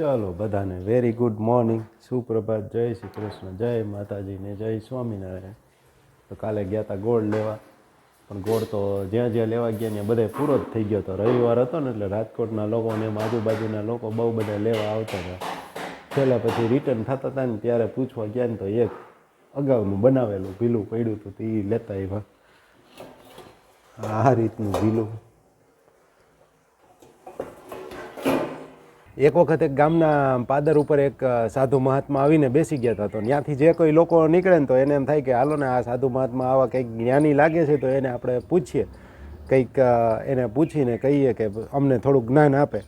ચાલો બધાને very good morning સુપ્રભાત, જય શ્રી કૃષ્ણ, જય માતાજીને, જય સ્વામિનારાયણ. તો કાલે ગયા હતા ગોળ લેવા. પણ ગોળ તો જ્યાં જ્યાં લેવા ગયા ત્યાં બધે પૂરો જ થઈ ગયો હતો રવિવાર હતો ને એટલે રાજકોટના લોકો ને આજુબાજુના લોકો બહુ બધા લેવા આવતા હતા. છેલ્લે પછી રિટર્ન થતા હતા ને ત્યારે પૂછવા ગયા ને તો એક અગાઉનું બનાવેલું ભીલું પડ્યું હતું તો લેતા આવ્યા. આ રીતનું ભીલું. એક વખત એક ગામના પાદર ઉપર એક સાધુ મહાત્મા આવીને બેસી ગયા હતા. તો ત્યાંથી જે કોઈ લોકો નીકળે ને તો એને એમ થાય કે હાલો ને આ સાધુ મહાત્મા આવા કંઈક જ્ઞાની લાગે છે તો એને આપણે પૂછીએ. કંઈક એને પૂછીને કહીએ કે અમને થોડુંક જ્ઞાન આપે.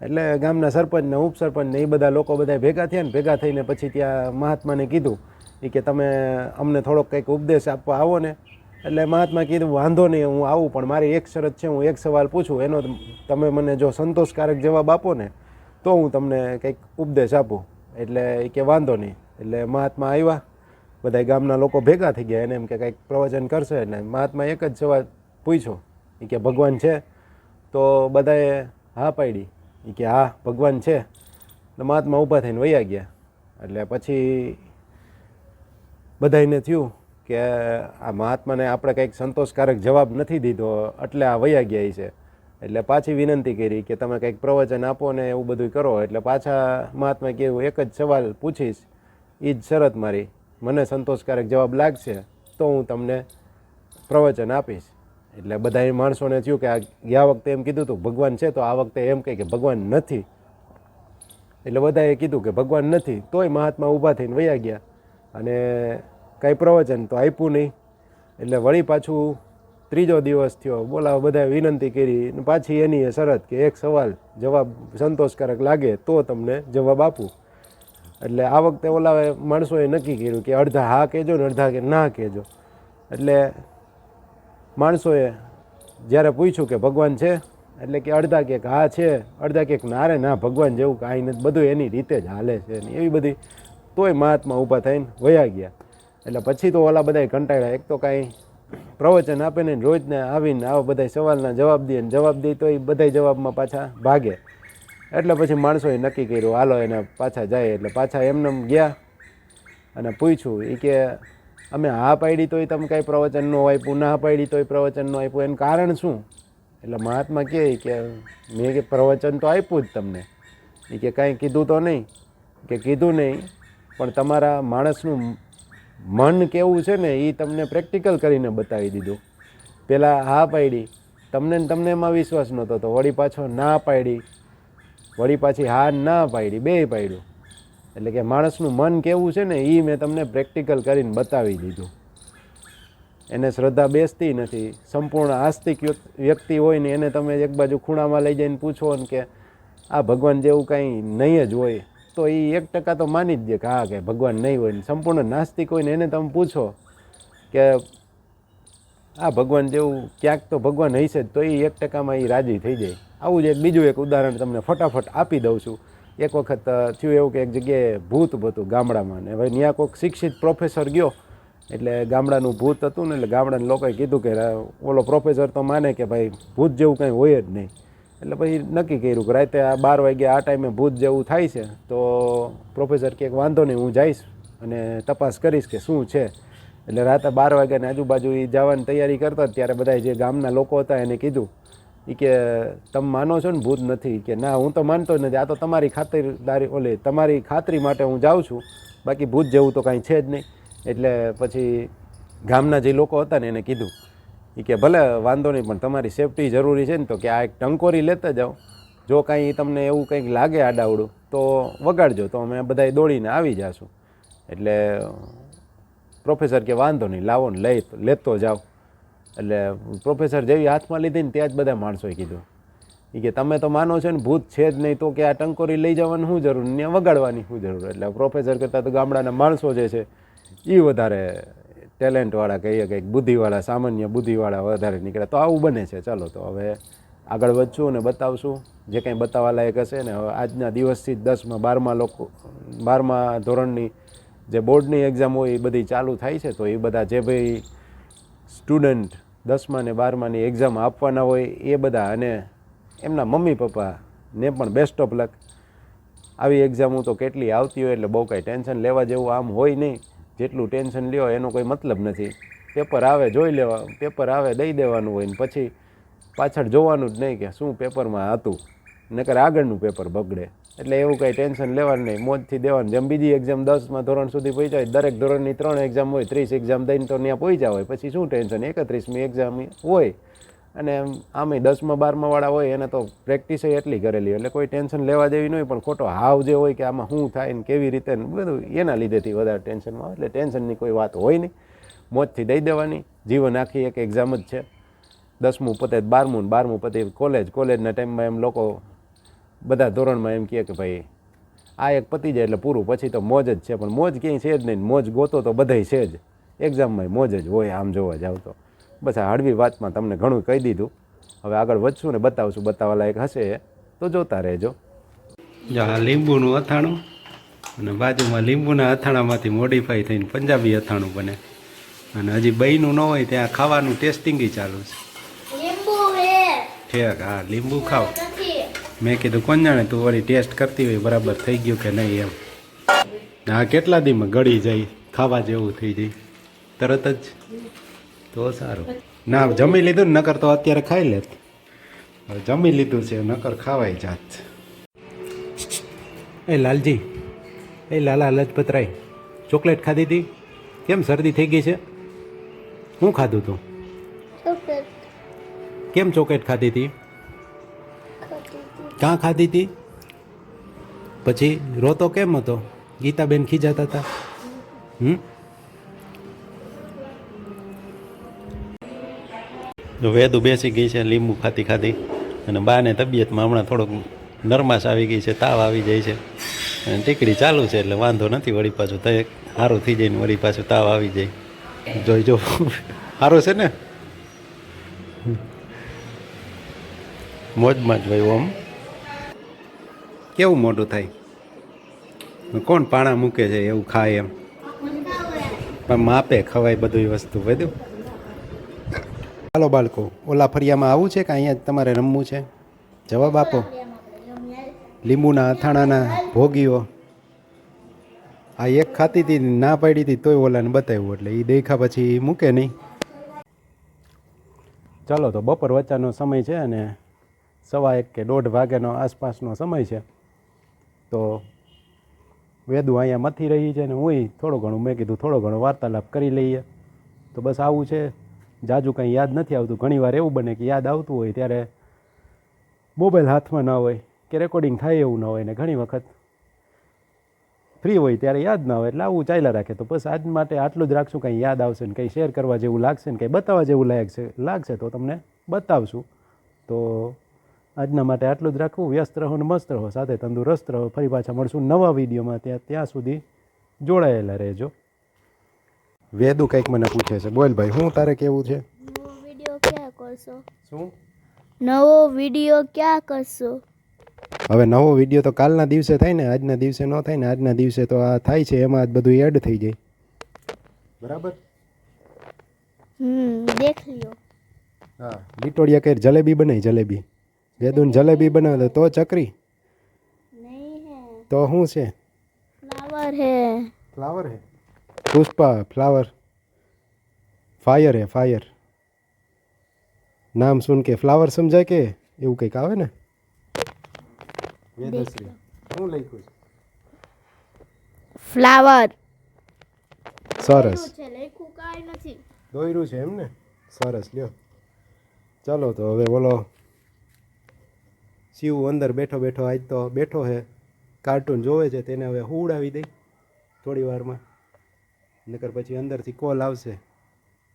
એટલે ગામના સરપંચ ને ઉપસરપંચ ને એ બધા લોકો બધા ભેગા થયા ને ભેગા થઈને પછી ત્યાં મહાત્માને કીધું એ કે તમે અમને થોડોક કંઈક ઉપદેશ આપવા આવો ને. એટલે મહાત્મા કીધું, વાંધો નહીં, હું આવું, પણ મારી એક શરત છે, હું એક સવાલ પૂછું. એનો તમે મને જો સંતોષકારક જવાબ આપો ને તો હું તમને કંઈક ઉપદેશ આપું. એટલે એ કે વાંધો નહીં. એટલે મહાત્મા આવ્યા. બધા ગામના લોકો ભેગા થઈ ગયા. એને એમ કે કંઈક પ્રવચન કરશે. એટલે મહાત્મા એક જ સવાલ પૂછ્યો. એ કે ભગવાન છે. તો બધાએ હા પાડી. એ કે હા, ભગવાન છે. એટલે મહાત્મા ઊભા થઈને વયા ગયા. એટલે પછી બધાને થયું કે આ મહાત્માને આપણે કંઈક સંતોષકારક જવાબ નથી દીધો. એટલે આ વયા ગયા છે. એટલે પાછી વિનંતી કરી કે તમે કંઈક પ્રવચન આપો ને એવું બધું કરો. એટલે પાછા મહાત્મા કહેવું એક જ સવાલ પૂછીશ. એ જ શરત મારી. મને સંતોષકારક જવાબ લાગશે તો હું તમને પ્રવચન આપીશ. એટલે બધા માણસોને થયું કે આ ગયા વખતે એમ કીધું હતું ભગવાન છે તો આ વખતે એમ કહે કે ભગવાન નથી. એટલે બધાએ કીધું કે ભગવાન નથી, તોય મહાત્મા ઊભા થઈને વયા ગયા. અને કાંઈ પ્રવચન તો આપ્યું નહીં. એટલે વળી પાછું ત્રીજો દિવસ થયો. બોલાવો, બધાએ વિનંતી કરી. પાછી એની શરત કે એક સવાલ જવાબ સંતોષકારક લાગે તો તમને જવાબ આપું. એટલે આ વખતે ઓલાવે માણસોએ નક્કી કર્યું કે અડધા હા કહેજો ને અડધા કે ના કહેજો. એટલે માણસોએ જ્યારે પૂછ્યું કે ભગવાન છે? એટલે કે અડધા કે હા છે, અડધા કે ના રે, ના, ભગવાન જેવું કાંઈ નથી. બધું એની રીતે જ હાલે છે ને એવી બધી. તોય મહાત્મા ઊભા થઈને વયા ગયા. એટલે પછી તો ઓલા બધા કંટાળ્યા. એક તો કાંઈ પ્રવચન આપે ને રોજને આવીને આવા બધા સવાલના જવાબ દે ને જવાબ દે તો એ બધા જવાબમાં પાછા ભાગે. એટલે પછી માણસોએ નક્કી કર્યું, હાલો, એને પાછા જાય. એટલે પાછા એમને એમ ગયા અને પૂછ્યું એ કે અમે હા પાડી તોય તમે કાંઈ પ્રવચન ન આપ્યું, ના પાડી તોય પ્રવચન ન આપ્યું, એનું કારણ શું? એટલે મહાત્મા કહે કે મેં કે પ્રવચન તો આપ્યું જ તમને. એ કે, કાંઈ કીધું તો નહીં. કે, કીધું નહીં, પણ તમારા માણસનું મન કેવું છે ને એ તમને પ્રેક્ટિકલ કરીને બતાવી દીધું. પહેલાં હા પાડી, તમને ને તમને એમાં વિશ્વાસ નહોતો તો વળી પાછો ના પાડી, વળી પાછી હા ના પાડી, બે પાડ્યું. એટલે કે માણસનું મન કેવું છે ને એ મેં તમને પ્રેક્ટિકલ કરીને બતાવી દીધું. એને શ્રદ્ધા બેસતી નથી, સંપૂર્ણ આસ્તિક વ્યક્તિ હોય ને એને તમે એક બાજુ ખૂણામાં લઈ જઈને પૂછો ને કે આ ભગવાન જેવું કાંઈ નહીં જ હોય. તો એ એક ટકા તો માની જ દે કે હા, કે ભગવાન નહીં હોય સંપૂર્ણ નાસ્તિક હોય ને એને તમે પૂછો કે આ ભગવાન જેવું ક્યાંક તો ભગવાન હશે જ, તો એ એક ટકામાં એ રાજી થઈ જાય. આવું જ એક બીજું એક ઉદાહરણ તમને ફટાફટ આપી દઉં છું. એક વખત થયું એવું કે એક જગ્યાએ ભૂત હતું ગામડામાં ને, હવે ત્યાં કોઈક શિક્ષિત પ્રોફેસર ગયો. એટલે ગામડાનું ભૂત હતું ને, એટલે ગામડાના લોકોએ કીધું કે ઓલો પ્રોફેસર તો માને કે ભાઈ ભૂત જેવું કંઈ હોય જ નહીં. એટલે પછી નક્કી કર્યું કે રાતે આ બાર વાગે આ ટાઈમે ભૂત જેવું થાય છે, તો પ્રોફેસર કે વાંધો નહીં, હું જઈશ અને તપાસ કરીશ કે શું છે. એટલે રાતે બાર વાગ્યાની આજુબાજુ એ જવાની તૈયારી કરતા ત્યારે બધા જે ગામના લોકો હતા એને કીધું. એ કે, તમે માનો છો ને ભૂત નથી. કે, ના, હું તો માનતો જ નથી, આ તો તમારી ખાતરદારી, ઓલે, તમારી ખાતરી માટે હું જાઉં છું. બાકી ભૂત જેવું તો કાંઈ છે જ નહીં. એટલે પછી ગામના જે લોકો હતા ને એને કીધું. એ કે ભલે વાંધો નહીં, પણ તમારી સેફટી જરૂરી છે ને તો કે આ એક ટંકોરી લેતા જાઓ. જો કાંઈ તમને એવું કંઈક લાગે આડાવડું, તો વગાડજો. તો અમે બધાય દોડીને આવી જશું. એટલે પ્રોફેસર કે વાંધો નહીં, લાવો ને લઈ, લેતો જાઓ. એટલે પ્રોફેસર જેવી હાથમાં લીધી ને ત્યાં જ બધા માણસોએ કીધું. એ કે તમે તો માનો છો ને, ભૂત છે જ નહીં, તો કે આ ટંકોરી લઈ જવાની શું જરૂર? ને વગાડવાની શું જરૂર? એટલે પ્રોફેસર કરતાં તો ગામડાના માણસો જે છે એ વધારે ટેલેન્ટવાળા કહીએ કંઈક બુદ્ધિવાળા, સામાન્ય બુદ્ધિવાળા વધારે નીકળે. તો આવું બને છે. ચાલો, તો હવે આગળ વધશું અને બતાવશું. જે કંઈ બતાવવા લાયક હશે ને, હવે આજના દિવસથી જ દસમાં, બારમા લોકો, બારમા ધોરણની જે બોર્ડની એક્ઝામ હોય એ બધી ચાલુ થાય છે. તો એ બધા જે ભાઈ સ્ટુડન્ટ દસમા ને બારમાની એક્ઝામ આપવાના હોય એ બધા અને એમના મમ્મી પપ્પાને પણ બેસ્ટ ઓફ લક આવી એક્ઝામો તો કેટલી આવતી હોય એટલે બહુ કાંઈ ટેન્શન લેવા જેવું આમ હોય નહીં. જેટલું ટેન્શન લ્યો, એનો કોઈ મતલબ નથી. પેપર આવે જોઈ લેવા, પેપર આવે દઈ દેવાનું હોય ને પછી પાછળ જોવાનું જ નહીં કે શું પેપરમાં હતું. નકર આગળનું પેપર બગડે. એટલે એવું કંઈ ટેન્શન લેવાનું નહીં. મોજથી દેવાનું. જેમ બીજી એક્ઝામ દસમાં ધોરણ સુધી પહોંચ્યા દરેક ધોરણની ત્રણ એક્ઝામ હોય, ત્રીસ એક્ઝામ દઈને તો ત્યાં પહોંચ્યા હોય. પછી શું ટેન્શન? એકત્રીસમી એક્ઝામ હોય. અને આમે દસમાં બારમા વાળા હોય એને તો પ્રેક્ટિસ એટલી કરેલી, એટલે કોઈ ટેન્શન લેવા જેવી નહીં પણ ખોટો હાવ જે હોય કે આમાં શું થાય ને કેવી રીતે બધું એના લીધેથી વધારે ટેન્શનમાં એટલે ટેન્શનની કોઈ વાત હોય નહીં. મોજથી દઈ દેવાની. જીવન આખી એક એક્ઝામ જ છે. દસમું પતે બારમું ને બારમું પતે કોલેજ કોલેજના ટાઈમમાં એમ લોકો બધા ધોરણમાં એમ કહે કે ભાઈ, આ એક પતી જાય એટલે પૂરું, પછી તો મોજ જ છે, પણ મોજ ક્યાંય છે જ નહીં મોજ ગોતો તો બધાય છે જ. એક્ઝામમાં મોજ જ હોય, આમ જોવા જાવ તો. બસ આ હળવી વાતમાં તમને ઘણું કહી દીધું. હવે આગળ વધશું ને બતાવશું બતાવવા લાયક હશે તો જોતા રહેજો. જો આ લીંબુનું અથાણું અને બાજુમાં લીંબુના અથાણામાંથી મોડિફાઈ થઈને પંજાબી અથાણું બને. અને હજી બહીનું ન હોય ત્યાં ખાવાનું ટેસ્ટિંગ ચાલુ છે. ઠેક હા લીંબુ ખાવ મેં કીધું કોણ જાણે તું વળી ટેસ્ટ કરતી હોય બરાબર થઈ ગયું કે નહીં એમ. હા કેટલા દીમાં ગળી જાય ખાવા જેવું થઈ જાય. તરત જ. તો સારું. ના જમી લીધું ને નકર તો અત્યારે ખાઈ લેત. હવે જમી લીધું છે નકર ખાવાય જાત. એ લાલજી એ લાલા લજપતરાય ચોકલેટ ખાધી હતી કેમ શરદી થઈ ગઈ છે? શું ખાધું તું? કેમ ચોકલેટ ખાધી હતી ક્યાં ખાધી હતી પછી રોતો કેમ હતો? ગીતાબેન ખીજાતા હતા હમ? જો વેદુ બેસી ગઈ છે, લીંબુ ખાતી ખાતી, અને બાને તબિયતમાં હમણાં થોડોક નરમાશ આવી ગઈ છે, તાવ આવી જાય છે. અને ટીકડી ચાલુ છે, એટલે વાંધો નથી, વળી પાછું તો સારું થઈ જાય ને વળી પાછું તાવ આવી જાય. જોઈ જો સારું છે ને? મોજમાં જ ભાઈ ઓમ કેવું મોટું થાય? કોણ પાણા મૂકે છે, એવું ખાય એમ? પણ માપે ખવાય બધી વસ્તુ બધું ચાલો બાળકો, ઓલા ફરિયામાં આવું છે કે અહીંયા તમારે રમવું છે? જવાબ આપો. લીંબુના અથાણાના ભોગીઓ. આ એક ખાતી હતી, ના પાડી હતી, તોય ઓલાને બતાવ્યું એટલે એ દેખા પછી મૂકે નહીં. ચાલો તો બપોર વચ્ચાનો સમય છે અને સવા એક કે દોઢ વાગ્યાનો આસપાસનો સમય છે. તો વેદુ અહીંયા મથી રહી છે ને હું થોડું ઘણું, મેં કીધું થોડો ઘણો વાર્તાલાપ કરી લઈએ. તો બસ આવું છે. જાજુ કંઈ યાદ નથી આવતું. ઘણીવાર એવું બને કે યાદ આવતું હોય ત્યારે મોબાઈલ હાથમાં ના હોય, કે રેકોર્ડિંગ થાય એવું ન હોય ને ઘણી વખત ફ્રી હોય ત્યારે યાદ ના હોય. એટલે આવું ચાલ્યા રાખે. તો બસ આજ માટે આટલું જ રાખશું. કંઈ યાદ આવશે ને કંઈ શેર કરવા જેવું લાગશે ને કંઈ બતાવવા જેવું લાગશે લાગશે તો તમને બતાવશું. તો આજના માટે આટલું જ રાખવું વ્યસ્ત રહો ને મસ્ત રહો. સાથે તંદુરસ્ત રહો. ફરી પાછા મળશું નવા વિડીયોમાં. ત્યાં ત્યાં સુધી જોડાયેલા રહેજો. વેદુ કંઈક મને પૂછે છે. બોલ ભાઈ શું તારે કેવું છે? વિડિયો ક્યાં કરશો? શું? નવો વિડિયો ક્યાં કરશો? હવે નવો વીડિયો તો કાલના દિવસે થાય ને આજના દિવસે ન થાય ને આજના દિવસે તો આ થાય છે એમાં જ બધું એડ થઈ જાય. બરાબર? હમ દેખ લ્યો. હા લીટોડિયા કઈ જલેબી બનાવી જલેબી. વેદુન જલેબી બનાવે તો ચકરી. નહીં હે. તો શું છે? ફ્લાવર હે. ફ્લાવર હે? પુષ્પા ફ્લાવર ફાયર હે ફાયર નામ સુન કે ફ્લાવર સમજાય કે? એવું કંઈક આવે ને? વેદશ્રી. શું લખ્યું છે? ફ્લાવર સરસ. છે? લખ્યું કાંઈ નથી. દોયરું છે એમ ને? સરસ લ્યો. ચાલો તો હવે બોલો. શિવ અંદર બેઠો બેઠો આજ તો બેઠો છે કાર્ટૂન જોવે છે તેને હવે હુવડાવી દઈ થોડી વારમાં નકર પછી અંદરથી કોલ આવશે.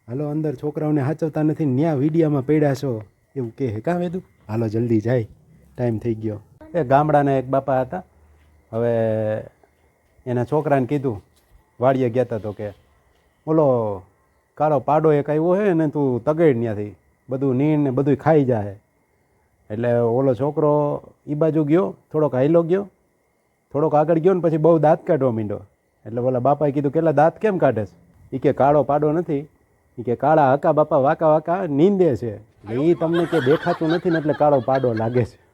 હાલો, અંદર છોકરાઓને સાચવતા નથી, ન્યા વિડીયામાં પડ્યા છો. એવું કહે કાં વેદું? હાલો, જલ્દી જાય. ટાઈમ થઈ ગયો. એ ગામડાના એક બાપા હતા. હવે એના છોકરાને કીધું, વાડીએ ગયા હતા તો કે બોલો કાળો પાડો એક આવ્યો છે ને તું તગેડ ત્યાંથી બધું નીણ ને બધું ખાઈ જાય એટલે ઓલો છોકરો એ બાજુ ગયો, થોડોક હાઈલો ગયો, થોડોક આગળ ગયો ને પછી બહુ દાંત કાઢવા માંડ્યો. એટલે બોલા બાપાએ કીધું, કેટલા દાંત કેમ કાઢેસ એ કે, કાળો પાડો નથી. એ કે, કાળા હકા બાપા વાકા વાકા નીંદે છે. એ તમને કે દેખાતું નથી ને એટલે કાળો પાડો લાગે છે.